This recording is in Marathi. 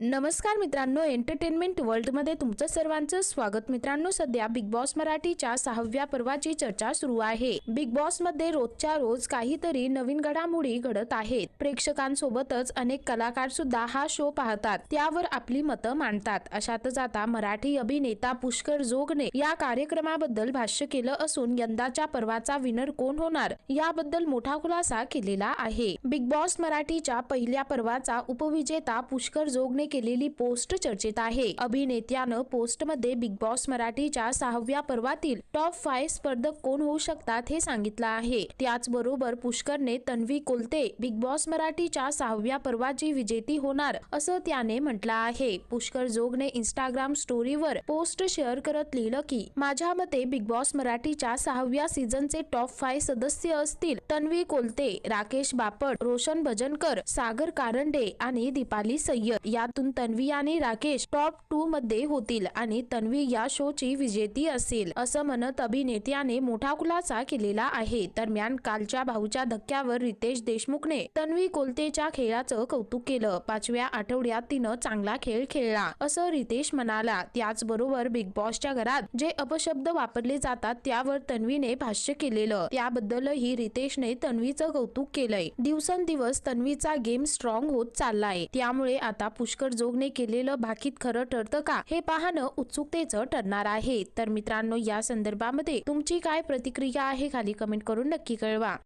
नमस्कार मित्रांनो एंटरटेनमेंट वर्ल्डमध्ये तुमचं सर्वांचं स्वागत. मित्रांनो सध्या बिग बॉस मराठीच्या सहाव्या पर्वाची चर्चा सुरू आहे. बिग बॉसमध्ये रोजच्या रोज काहीतरी नवीन घडामोडी घडत आहेत. प्रेक्षकांसोबतच अनेक कलाकार सुद्धा हा शो पाहतात. त्यावर आपली मतं मांडतात. अशातच आता मराठी अभिनेता पुष्कर जोगने या कार्यक्रमाबद्दल भाष्य केलं असून यंदाच्या पर्वाचा विनर कोण होणार याबद्दल मोठा खुलासा केलेला आहे. बिग बॉस मराठीच्या पहिल्या पर्वाचा उपविजेता पुष्कर जोगने केलेली पोस्ट चर्चेत आहे. अभिनेत्यानं पोस्टमध्ये बिग बॉस मराठीच्या सहाव्या पर्वातील टॉप फाय स्पर्धक कोण होऊ शकतात हे सांगितलं आहे. त्याचबरोबर पुष्करने तन्वी कोलते बिग बॉस मराठीच्या सहाव्या पर्वाची विजेती होणार असं त्याने म्हटलं आहे. पुष्कर जोगने इंस्टाग्राम स्टोरीवर पोस्ट शेअर करत लिहिलं की माझ्या मते बिग बॉस मराठीच्या सहाव्या सीझनचे टॉप फाय सदस्य असतील तन्वी कोलते राकेश बापट रोशन भजनकर सागर कारंडे आणि दीपाली सय्यद. यातून तन्वी आणि राकेश टॉप टू मध्ये होतील आणि तन्वी या शोची विजेती असेल असं म्हणत अभिनेत्याने मोठा खुलासा केलेला आहे. दरम्यान कालच्या भाऊच्या धक्क्यावर रितेश देशमुखने तन्वी कोलतेच्या खेळाचं कौतुक केलं. पाचव्या आठवड्यात तिनं चांगला खेळ खेळला असं रितेश म्हणाला. त्याचबरोबर बिग बॉसच्या घरात जे अपशब्द वापरले जातात त्यावर तन्वीने भाष्य केलेलं. त्याबद्दलही रितेशने तन्वीचं कौतुक केलंय. दिवसेंदिवस तन्वीचा गेम स्ट्रॉंग होत चाललाय. त्यामुळे आता पुष्कळ पुष्कर जोगने केलेलं भाकीत खरं ठरतं का? हे पाहणं उत्सुकतेचं ठरणार आहे. तर मित्रांनो या संदर्भामध्ये तुमची काय प्रतिक्रिया आहे खाली कमेंट करून नक्की कळवा.